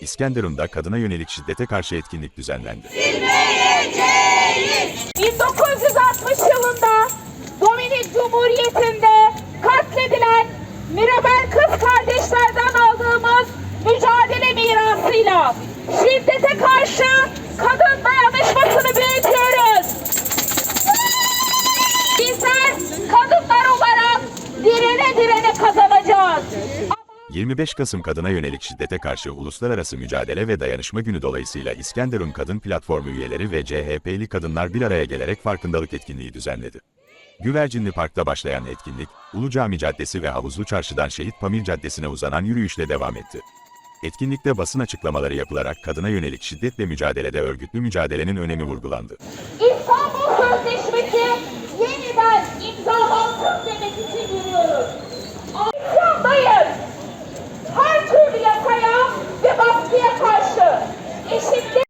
İskenderun'da kadına yönelik şiddete karşı etkinlik düzenlendi. 1960 25 Kasım kadına yönelik şiddete karşı Uluslararası Mücadele ve Dayanışma Günü dolayısıyla İskenderun Kadın Platformu üyeleri ve CHP'li kadınlar bir araya gelerek farkındalık etkinliği düzenledi. Güvercinli Park'ta başlayan etkinlik, Ulu Cami Caddesi ve Havuzlu Çarşı'dan Şehit Pamir Caddesi'ne uzanan yürüyüşle devam etti. Etkinlikte basın açıklamaları yapılarak kadına yönelik şiddetle mücadelede örgütlü mücadelenin önemi vurgulandı. İstanbul Esse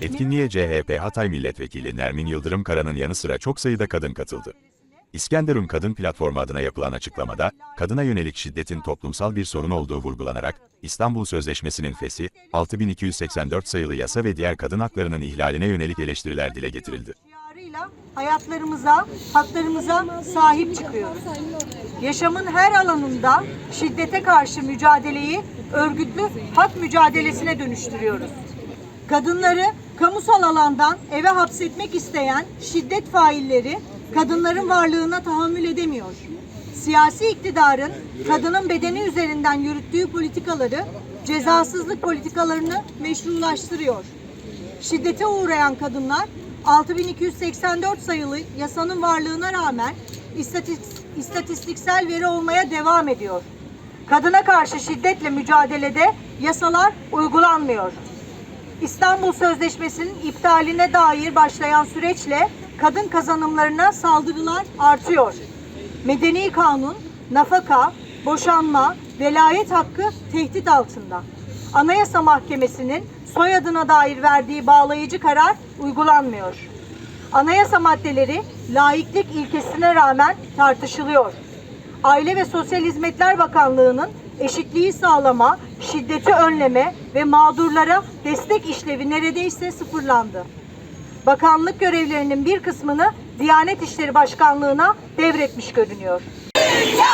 Etkinliğe CHP Hatay Milletvekili Nermin Yıldırım Kara'nın yanı sıra çok sayıda kadın katıldı. İskenderun Kadın Platformu adına yapılan açıklamada, kadına yönelik şiddetin toplumsal bir sorun olduğu vurgulanarak, İstanbul Sözleşmesi'nin fesi, 6284 sayılı yasa ve diğer kadın haklarının ihlaline yönelik eleştiriler dile getirildi. Şiarıyla hayatlarımıza, haklarımıza sahip çıkıyoruz. Yaşamın her alanında şiddete karşı mücadeleyi örgütlü hak mücadelesine dönüştürüyoruz. Kadınları kamusal alandan eve hapsetmek isteyen şiddet failleri kadınların varlığına tahammül edemiyor. Siyasi iktidarın kadının bedeni üzerinden yürüttüğü politikaları cezasızlık politikalarını meşrulaştırıyor. Şiddete uğrayan kadınlar 6284 sayılı yasanın varlığına rağmen istatis- istatistiksel veri olmaya devam ediyor. Kadına karşı şiddetle mücadelede yasalar uygulanmıyor. İstanbul Sözleşmesi'nin iptaline dair başlayan süreçle kadın kazanımlarına saldırılar artıyor. Medeni kanun, nafaka, boşanma, velayet hakkı tehdit altında. Anayasa Mahkemesi'nin soyadına dair verdiği bağlayıcı karar uygulanmıyor. Anayasa maddeleri laiklik ilkesine rağmen tartışılıyor. Aile ve Sosyal Hizmetler Bakanlığı'nın eşitliği sağlama, şiddeti önleme ve mağdurlara destek işlevi neredeyse sıfırlandı. Bakanlık görevlerinin bir kısmını Diyanet İşleri Başkanlığı'na devretmiş görünüyor. Dünya.